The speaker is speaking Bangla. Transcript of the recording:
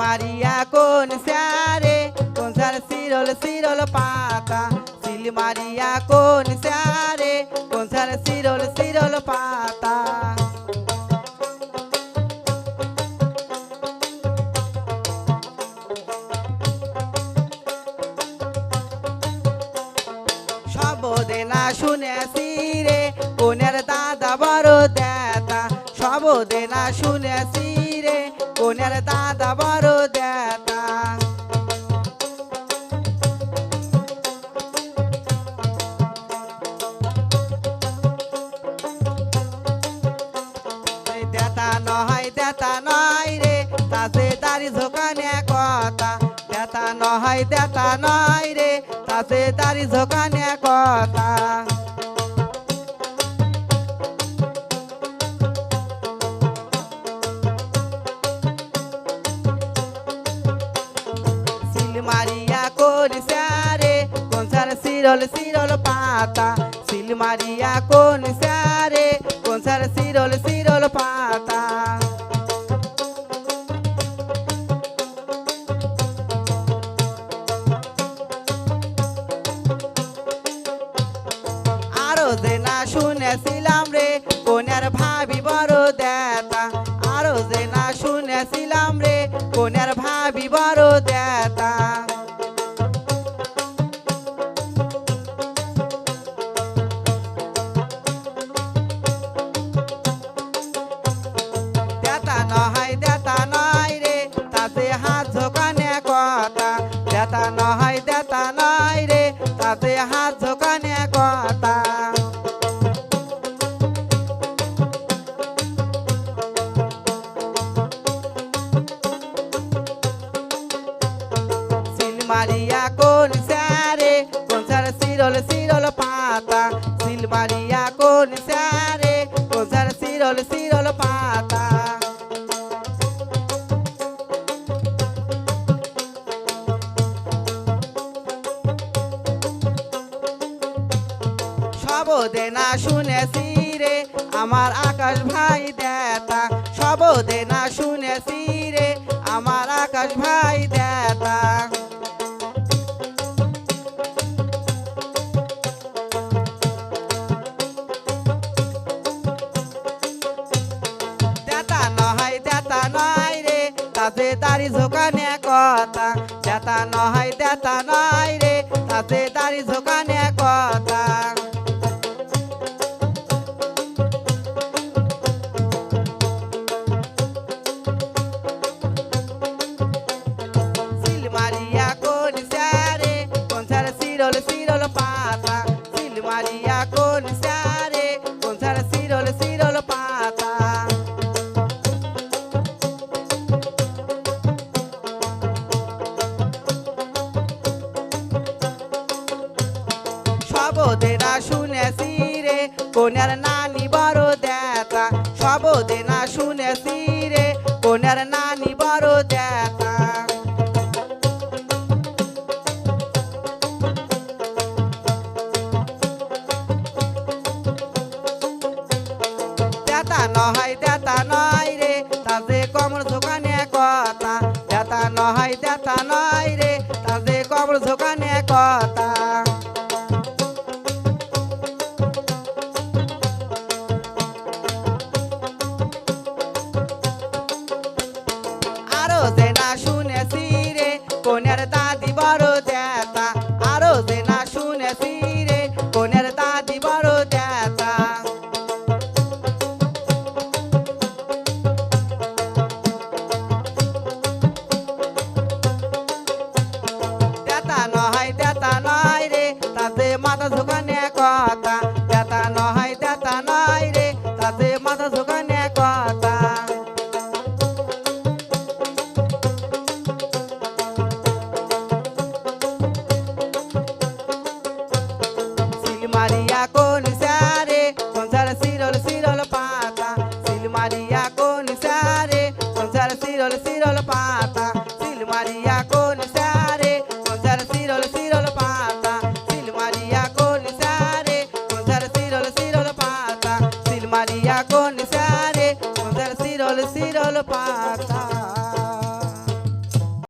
মারিয়া কোন স্যারে? কোন স্যার সিরল সিরল পাতা? সিল মারিয়া কোন স্যারে? কোন স্যার সিরল সিরল পাতা? সবদে না শুনেছি রে, কোনের দাদা বড় দেতা? সবদে না শুনেছি রে কোনের দাদা বড় দেতা? দেতা নয় দেতা নয় রে তাতে দাড়ি ঝোকানে কথা। দেতা নয় দেতা নয় রে তাতে দাড়ি ঝোকানে কথা। সিরল সিরল পাতা সিল মারিয়া কোন স্যারে? কোন সার সিরল সিরল পাতা? আরও যে না শুনেছিলাম রে সিল মারিয়া কোন স্যারে কোন স্যার সিরল সিরল পাতা সিল মারিয়া কোন স্যারে কোন স্যার সিরল সিরল পাতা সবদে না শুনেছি রে আমার আকাশ ভাই দেতা। সবদে না শুনেছি রে আমার আকাশ ভাই তাতে দাড়ি ঝোকানে কথা দেতা নয় দেতা নয় রে, তাতে দাড়ি ঝোকানে কথা। সিল মারিয়া কোন সবদেনা শুনেছি রে কোনের নানি বড় দেতা। সবদেনা শুনেছি রে কোনের নানি বড় দেতা। দেতা নয় দেতা নয় রে তাতে কমর দোকানে কথা। দেতা নয় দেতা নয় রে তাতে কমর দোকানে কথা। মারিয়া কোন সারে কোন সার সিরল সিরল পাতা সিল মারিয়া কোন সারে কোন সার সিরল সিরল পাতা সিল মারিয়া কোন সারে কোন সার সিরল সিরল পাতা সিল মারিয়া কোন সারে কোন সার সিরল সিরল পাতা।